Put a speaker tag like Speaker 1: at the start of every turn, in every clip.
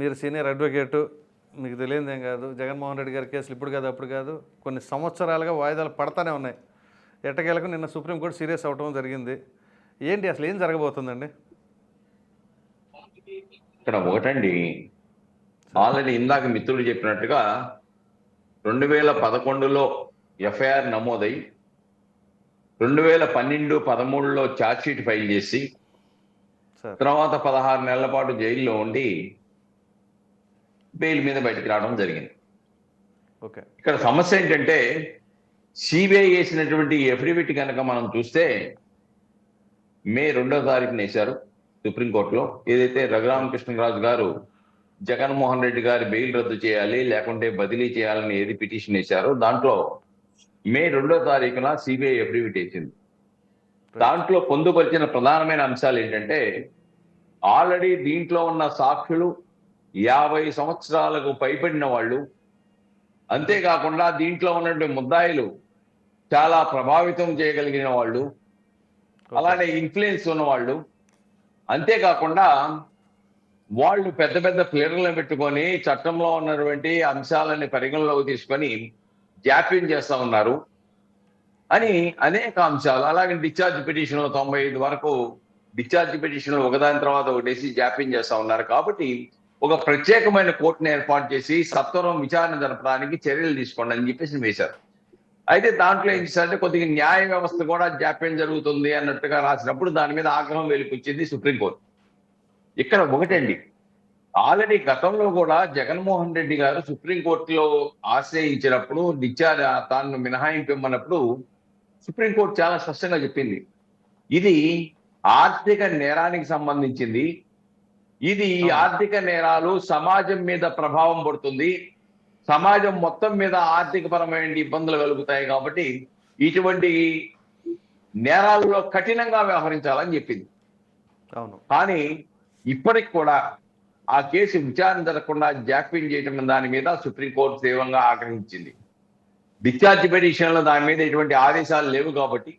Speaker 1: మీరు senior advocate మీకు తెలియదు ఏం కాదు. జగన్మోహన్ రెడ్డి గారి కేసులు ఇప్పుడు కాదు అప్పుడు కాదు. కొన్ని సంవత్సరాలుగా వాయిదాలు పడతానే ఉన్నాయి. ఎట్టకేలకు నిన్న సుప్రీంకోర్టు సీరియస్ అవటం జరిగింది. ఏంటి అసలు ఏం జరగబోతుందండి?
Speaker 2: ఇక్కడ ఒకటండి. ఆల్రెడీ ఇందాక మిత్రుడు చెప్పినట్టుగా రెండు వేల పదకొండులో ఎఫ్ఐఆర్ నమోదై రెండు వేల పన్నెండు పదమూడులో ఛార్జ్షీట్ ఫైల్ చేసి తర్వాత పదహారు నెలల పాటు జైల్లో ఉండి బెయిల్ మీద బయటికి రావడం జరిగింది.
Speaker 1: ఓకే.
Speaker 2: ఇక్కడ సమస్య ఏంటంటే సిబిఐ వేసినటువంటి ఎఫిడవిట్ కనుక మనం చూస్తే మే రెండో తారీఖున వేశారు సుప్రీంకోర్టులో. ఏదైతే రఘురామకృష్ణరాజు గారు జగన్మోహన్ రెడ్డి గారి బెయిల్ రద్దు చేయాలి లేకుంటే బదిలీ చేయాలని ఏది పిటిషన్ వేశారో దాంట్లో మే రెండో తారీఖున సిబిఐ ఎఫిడవిట్ వేసింది. దాంట్లో పొందుపరిచిన ప్రధానమైన అంశాలు ఏంటంటే ఆల్రెడీ దీంట్లో ఉన్న సాక్షులు యాభై సంవత్సరాలకు పైబడిన వాళ్ళు అంతేకాకుండా దీంట్లో ఉన్నటువంటి ముద్దాయిలు చాలా ప్రభావితం చేయగలిగిన వాళ్ళు అలానే ఇన్ఫ్లుయెన్స్ ఉన్న వాళ్ళు అంతేకాకుండా వాళ్ళు పెద్ద పెద్ద ప్లేయర్లను పెట్టుకొని చట్టంలో ఉన్నటువంటి అంశాలని పరిగణలోకి తీసుకొని జాప్యం చేస్తా ఉన్నారు అని అనేక అంశాలు అలాగే డిశ్చార్జ్ పిటిషన్ తొంభై ఐదు వరకు డిశ్చార్జ్ పిటిషన్ ఒకదాని తర్వాత ఒకటేసి జాప్యం చేస్తా ఉన్నారు. కాబట్టి ఒక ప్రత్యేకమైన కోర్టును ఏర్పాటు చేసి సత్వరం విచారణ జరపడానికి చర్యలు తీసుకోండి అని చెప్పేసి వేశారు. అయితే దాంట్లో ఏం చేశారంటే కొద్దిగా న్యాయ వ్యవస్థ కూడా జాప్యం జరుగుతుంది అన్నట్టుగా రాసినప్పుడు దాని మీద ఆగ్రహం వెలుకొచ్చింది సుప్రీంకోర్టు. ఇక్కడ ఒకటండి. ఆల్రెడీ గతంలో కూడా జగన్మోహన్ రెడ్డి గారు సుప్రీంకోర్టులో ఆశ్రయించినప్పుడు డిశ్చార్జ్ తాను మినహాయింపు ఇమ్మన్నప్పుడు సుప్రీంకోర్టు చాలా స్పష్టంగా చెప్పింది. ఇది ఆర్థిక నేరానికి సంబంధించింది ఇది ఈ ఆర్థిక నేరాలు సమాజం మీద ప్రభావం పడుతుంది. సమాజం మొత్తం మీద ఆర్థిక పరమైన ఇబ్బందులు కలుగుతాయి కాబట్టి ఇటువంటి నేరాల్లో కఠినంగా వ్యవహరించాలని చెప్పింది.
Speaker 1: అవును.
Speaker 2: కానీ ఇప్పటికి కూడా ఆ కేసు విచారణ జరగకుండా జాప్యం చేయటం దాని మీద సుప్రీంకోర్టు తీవ్రంగా ఆగ్రహించింది. డిశ్చార్జ్ పిటిషన్లు దాని మీద ఎటువంటి ఆదేశాలు లేవు కాబట్టి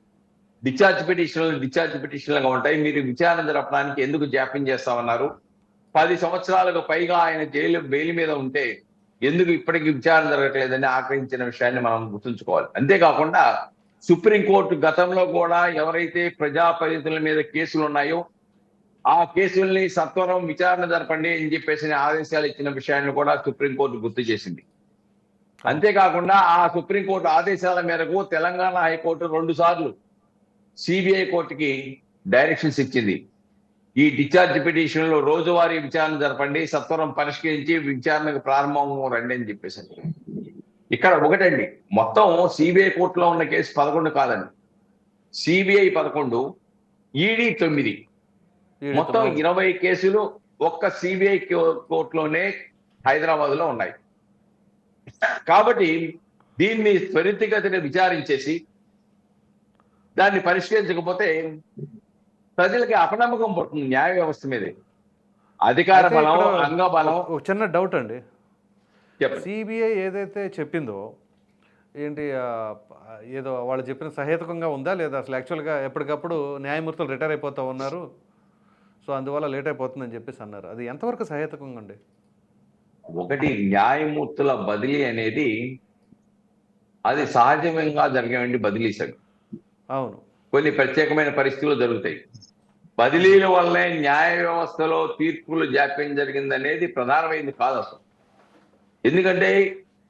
Speaker 2: డిశ్చార్జ్ పిటిషన్లు డిశ్చార్జ్ పిటిషన్లుగా ఉంటాయి. మీరు విచారణ జరపడానికి ఎందుకు జాప్యం చేస్తామన్నారు? పది సంవత్సరాలకు పైగా ఆయన జైలు బెయిల్ మీద ఉంటే ఎందుకు ఇప్పటికీ విచారణ జరగట్లేదని ఆగ్రహించిన విషయాన్ని మనం గుర్తుంచుకోవాలి. అంతేకాకుండా సుప్రీంకోర్టు గతంలో కూడా ఎవరైతే ప్రజాప్రతినిధుల మీద కేసులు ఉన్నాయో ఆ కేసుల్ని సత్వరం విచారణ జరపండి అని చెప్పేసి ఆదేశాలు ఇచ్చిన విషయాన్ని కూడా సుప్రీంకోర్టు గుర్తు చేసింది. అంతేకాకుండా ఆ సుప్రీంకోర్టు ఆదేశాల మేరకు తెలంగాణ హైకోర్టు రెండు సార్లు సిబిఐ కోర్టుకి డైరెక్షన్స్ ఇచ్చింది. ఈ డిశ్చార్జ్ పిటిషన్లో రోజువారీ విచారణ జరపండి సత్వరం పరిష్కరించి విచారణకు ప్రారంభం రండి అని చెప్పేసి ఇక్కడ ఒకటండి మొత్తం సిబిఐ కోర్టులో ఉన్న కేసు పదకొండు కాదండి. సిబిఐ పదకొండు ఈడీ తొమ్మిది. మొత్తం. ఇరవై కేసులు ఒక్క సిబిఐ కోర్టులోనే హైదరాబాద్లో ఉన్నాయి. కాబట్టి దీన్ని త్వరితగతిన విచారించేసి దాన్ని పరిష్కరించకపోతే ప్రజలకి అపనమ్మకం పడుతుంది న్యాయ వ్యవస్థ మీద. అధికార బలం బలం.
Speaker 1: ఒక చిన్న డౌట్ అండి. సిబిఐ ఏదైతే చెప్పిందో ఏంటి ఏదో వాళ్ళు చెప్పిన సహేతుకంగా ఉందా లేదా? అసలు యాక్చువల్గా ఎప్పటికప్పుడు న్యాయమూర్తులు రిటైర్ అయిపోతూ ఉన్నారు. సో అందువల్ల లేట్ అయిపోతుందని చెప్పేసి అన్నారు. అది ఎంతవరకు సహేతుకంగా అండి?
Speaker 2: ఒకటి న్యాయమూర్తుల బదిలీ అనేది అది సహజంగా జరిగేవంటి బదిలీ సగం.
Speaker 1: అవును.
Speaker 2: కొన్ని ప్రత్యేకమైన పరిస్థితులు జరుగుతాయి. బదిలీల వల్లే న్యాయ వ్యవస్థలో తీర్పులు జాప్యం జరిగిందనేది ప్రధానమైనది కాదు అసలు. ఎందుకంటే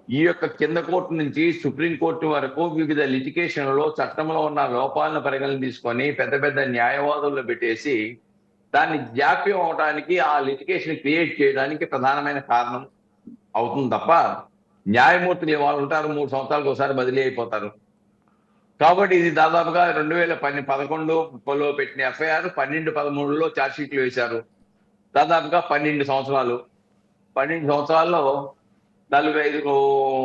Speaker 2: ఈ యొక్క కింద కోర్టు నుంచి సుప్రీం కోర్టు వరకు వివిధ లిటికేషన్లో చట్టంలో ఉన్న లోపాలను పరిగణన తీసుకొని పెద్ద పెద్ద న్యాయవాదులను పెట్టేసి దాన్ని జాప్యం అవడానికి ఆ లిటికేషన్ క్రియేట్ చేయడానికి ప్రధానమైన కారణం అవుతుంది తప్ప న్యాయమూర్తులు ఇవాళ ఉంటారు మూడు సంవత్సరాలకు ఒకసారి బదిలీ అయిపోతారు. కాబట్టి ఇది దాదాపుగా రెండు వేల పన్నె పదకొండులో పెట్టిన ఎఫ్ఐఆర్ పన్నెండు పదమూడులో ఛార్జ్షీట్లు వేశారు. దాదాపుగా పన్నెండు సంవత్సరాలు. పన్నెండు సంవత్సరాల్లో నలభై ఐదు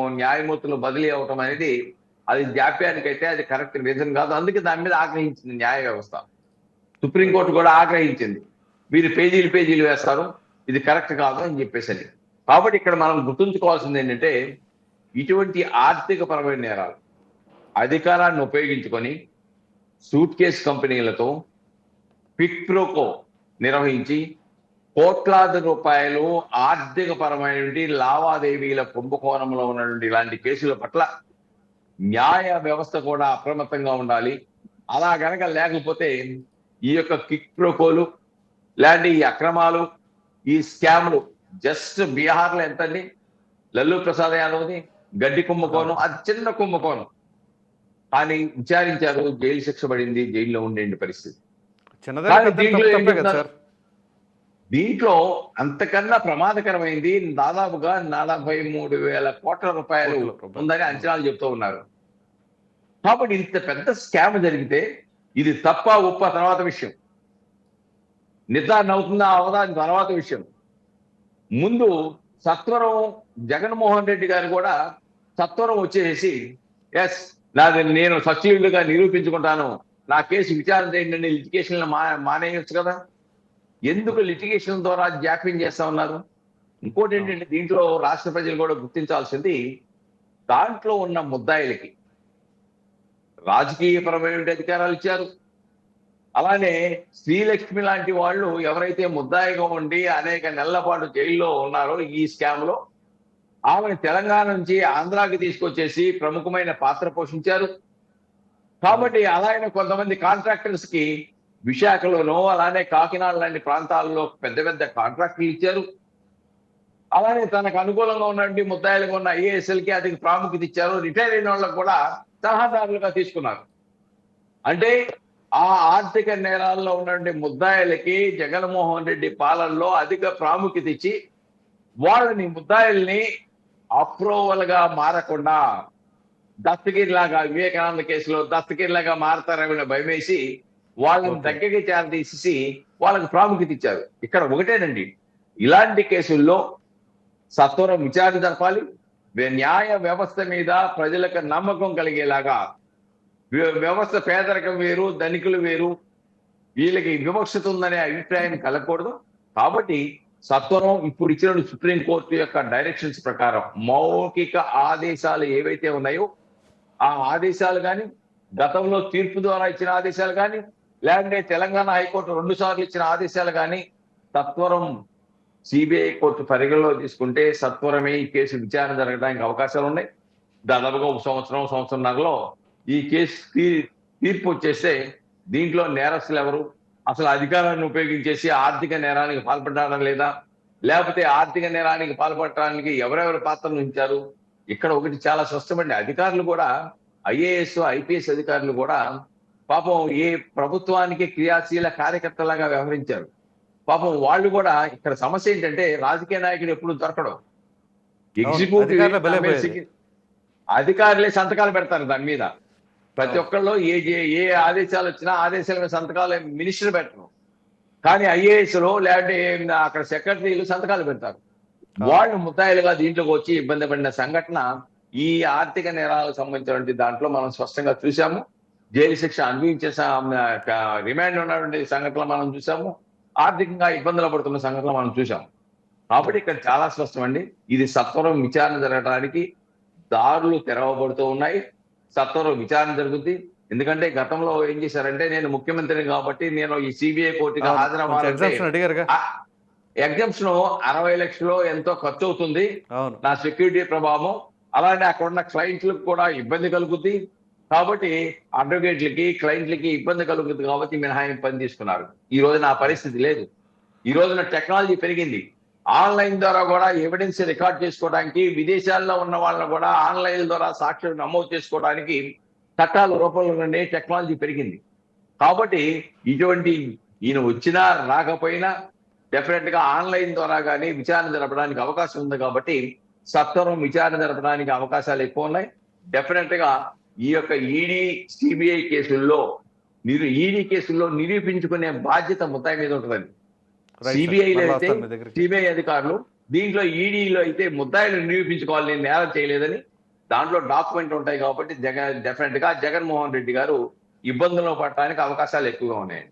Speaker 2: న్యాయమూర్తులు బదిలీ అవటం అనేది అది జాప్యానికైతే అది కరెక్ట్ రీజన్ కాదు. అందుకే దాని మీద ఆగ్రహించింది న్యాయ వ్యవస్థ. సుప్రీంకోర్టు కూడా ఆగ్రహించింది. మీరు పేజీలు పేజీలు వేస్తారు. ఇది కరెక్ట్ కాదు అని చెప్పేసి అని. కాబట్టి ఇక్కడ మనం గుర్తుంచుకోవాల్సింది ఏంటంటే ఇటువంటి ఆర్థిక పరమైన నేరాలు అధికారాన్ని ఉపయోగించుకొని సూట్ కేస్ కంపెనీలతో పిక్ ప్రోకో నిర్వహించి కోట్లాది రూపాయలు ఆర్థిక పరమైనటువంటి లావాదేవీల కుంభకోణంలో ఉన్నటువంటి ఇలాంటి కేసుల పట్ల న్యాయ వ్యవస్థ కూడా అప్రమత్తంగా ఉండాలి. అలా గనక లేకపోతే ఈ యొక్క కిక్ ప్రోకోలు ఇలాంటి ఈ అక్రమాలు ఈ స్కామ్లు జస్ట్ బీహార్లో ఎంతండి? లల్లు ప్రసాద్ యాదవ్ది గడ్డి కుంభకోణం అది చిన్న కుంభకోణం. కానీ విచారించారు జైలు శిక్ష పడింది జైల్లో ఉండే పరిస్థితి. దీంట్లో దీంట్లో అంతకన్నా ప్రమాదకరమైంది దాదాపుగా నలభై మూడు వేల కోట్ల రూపాయలు. ఉందని అంచనాలు చెప్తూ ఉన్నారు. కాబట్టి ఇంత పెద్ద స్కామ్ జరిగితే ఇది తప్ప ఉప్ప తర్వాత విషయం. నిర్ధారణ అవుతుందా అవదా తర్వాత విషయం. ముందు సత్వరం జగన్మోహన్ రెడ్డి గారు కూడా సత్వరం వచ్చేసి ఎస్ నాది నేను సచివులుగా నిరూపించుకుంటాను. నా కేసు విచారణ చేయండి లిటిగేషన్ మా మానేయొచ్చు కదా. ఎందుకు లిటిగేషన్ ద్వారా జాప్యం చేస్తా ఉన్నారు? ఇంకోటి ఏంటంటే దీంట్లో రాష్ట్ర ప్రజలు కూడా గుర్తించాల్సింది దాంట్లో ఉన్న ముద్దాయిలకి రాజకీయపరమైన అధికారాలు ఇచ్చారు. అలానే శ్రీలక్ష్మి లాంటి వాళ్ళు ఎవరైతే ముద్దాయిగా ఉండి అనేక నెలల పాటు జైల్లో ఉన్నారో ఈ స్కామ్లో ఆమెను తెలంగాణ నుంచి ఆంధ్రాకి తీసుకొచ్చేసి ప్రముఖమైన పాత్ర పోషించారు. కాబట్టి అలాగే కొంతమంది కాంట్రాక్టర్స్కి విశాఖలోనో అలానే కాకినాడ లాంటి ప్రాంతాల్లో పెద్ద పెద్ద కాంట్రాక్టులు ఇచ్చారు. అలానే తనకు అనుకూలంగా ఉన్నటువంటి ముద్దాయిలుగా ఉన్న ఐఏఎస్ఎల్కి అధిక ప్రాముఖ్యత ఇచ్చారు. రిటైర్ అయిన వాళ్ళకు కూడా సలహాదారులుగా తీసుకున్నారు. అంటే ఆ ఆర్థిక నేరాల్లో ఉన్నటువంటి ముద్దాయిలకి జగన్మోహన్ రెడ్డి పాలనలో అధిక ప్రాముఖ్యత ఇచ్చి వాళ్ళని ముద్దాయిల్ని అప్రూవల్గా మారకుండా దస్తగిరి లాగా వివేకానంద కేసులో దస్తగిరి లాగా మారతారని భయమేసి వాళ్ళని. దగ్గరికి చేరదీసి వాళ్ళకి ప్రాముఖ్యత ఇచ్చారు. ఇక్కడ ఒకటేనండి. ఇలాంటి కేసుల్లో సత్వరం విచారణ జరపాలి. న్యాయ వ్యవస్థ మీద ప్రజలకు నమ్మకం కలిగేలాగా వ్య- వ్యవస్థ పేదరికం వేరు ధనికులు వేరు వీళ్ళకి వివక్షత ఉందనే అభిప్రాయం కలగకూడదు. కాబట్టి సత్వరం ఇప్పుడు ఇచ్చిన సుప్రీం కోర్టు యొక్క డైరెక్షన్స్ ప్రకారం మౌఖిక ఆదేశాలు ఏవైతే ఉన్నాయో ఆ ఆదేశాలు కానీ గతంలో తీర్పు ద్వారా ఇచ్చిన ఆదేశాలు కానీ లేదంటే తెలంగాణ హైకోర్టు రెండు సార్లు ఇచ్చిన ఆదేశాలు కానీ సత్వరం సిబిఐ కోర్టు పరిగణలో తీసుకుంటే సత్వరమే ఈ కేసు విచారణ జరగడానికి అవకాశాలు ఉన్నాయి. దాదాపుగా ఒక సంవత్సరం సంవత్సరంన్నరలో ఈ కేసు తీర్పు వచ్చేస్తే దీంట్లో నేరస్తులు ఎవరు? అసలు అధికారాన్ని ఉపయోగించేసి ఆర్థిక నేరానికి పాల్పడ్డారా లేదా? లేకపోతే ఆర్థిక నేరానికి పాల్పడటానికి ఎవరెవరు పాత్రలు ఉంచారు ఇక్కడ ఒకటి చాలా స్పష్టమండి అధికారులు కూడా ఐఏఎస్ ఐపీఎస్ అధికారులు కూడా పాపం ఏ ప్రభుత్వానికి క్రియాశీల కార్యకర్తలాగా వ్యవహరించారు. పాపం వాళ్ళు కూడా ఇక్కడ సమస్య ఏంటంటే రాజకీయ నాయకుడు ఎప్పుడు దొరకడం. ఎగ్జిక్యూటివ్ అధికారులే సంతకాలు పెడతారు దాని మీద. ప్రతి ఒక్కళ్ళు ఏ ఏ- ఏ ఆదేశాలు వచ్చినా ఆదేశాల మీద సంతకాలు మినిస్టర్ పెట్టరు. కానీ ఐఏఎస్లో లేదంటే అక్కడ సెక్రటరీలు సంతకాలు పెడతారు. వాళ్ళు ముద్దాయిలుగా దీంట్లోకి వచ్చి ఇబ్బంది పడిన సంఘటన ఈ ఆర్థిక నేరాలకు సంబంధించినటువంటి దాంట్లో మనం స్పష్టంగా చూసాము జైలు శిక్ష అనుభవించే రిమాండ్ ఉన్నటువంటి సంఘటనలు మనం చూసాము ఆర్థికంగా ఇబ్బందులు పడుతున్న సంఘటనలు మనం చూసాము కాబట్టి ఇక్కడ చాలా స్పష్టం అండి. ఇది సత్వరం విచారణ జరగడానికి దారులు తెరవబడుతూ ఉన్నాయి. సత్వరం విచారణ జరుగుతుంది ఎందుకంటే గతంలో ఏం చేశారంటే నేను ముఖ్యమంత్రిని కాబట్టి నేను ఈ సిబిఐ కోర్టుకి
Speaker 1: ఎగ్జామ్షన్
Speaker 2: ఎగ్జామ్స్ అరవై లక్షలు ఎంతో ఖర్చు అవుతుంది. నా సెక్యూరిటీ ప్రభావం అలానే అక్కడ ఉన్న క్లయింట్లకు కూడా ఇబ్బంది కలుగుతుంది కాబట్టి అడ్వకేట్లకి క్లయింట్లకి ఇబ్బంది కలుగుతుంది కాబట్టి మినహాయింపు పని తీసుకున్నారు. ఈ రోజు నా పరిస్థితి లేదు. ఈ రోజున టెక్నాలజీ పెరిగింది. ఆన్లైన్ ద్వారా కూడా ఎవిడెన్స్ రికార్డ్ చేసుకోవడానికి విదేశాల్లో ఉన్న వాళ్ళని కూడా ఆన్లైన్ ద్వారా సాక్ష్యం నమోదు చేసుకోవడానికి చట్టాల రూపంలో నుండి టెక్నాలజీ పెరిగింది. కాబట్టి ఇటువంటి ఈయన వచ్చినా రాకపోయినా డెఫినెట్గా ఆన్లైన్ ద్వారా కానీ విచారణ జరపడానికి అవకాశం ఉంది కాబట్టి సత్వరం విచారణ జరపడానికి అవకాశాలు ఎక్కువ ఉన్నాయి. డెఫినెట్గా ఈ యొక్క ఈడీ సిబిఐ కేసుల్లో నిరు ఈడీ కేసుల్లో నిరూపించుకునే బాధ్యత ముత్తాయి మీద ఉంటుందండి.
Speaker 1: Right, sir.
Speaker 2: సిబిఐ లో
Speaker 1: మళ్ళా
Speaker 2: అయితే. సిబిఐ అధికారులు దీంట్లో ఈడీలో అయితే ముద్దాయిలు నిరూపించుకోవాలి నేను నేరం చేయలేదని దాంట్లో డాక్యుమెంట్ ఉంటాయి కాబట్టి జగన్ డెఫినెట్గా జగన్మోహన్ రెడ్డి గారు ఇబ్బందుల్లో పడటానికి అవకాశాలు ఎక్కువగా ఉన్నాయి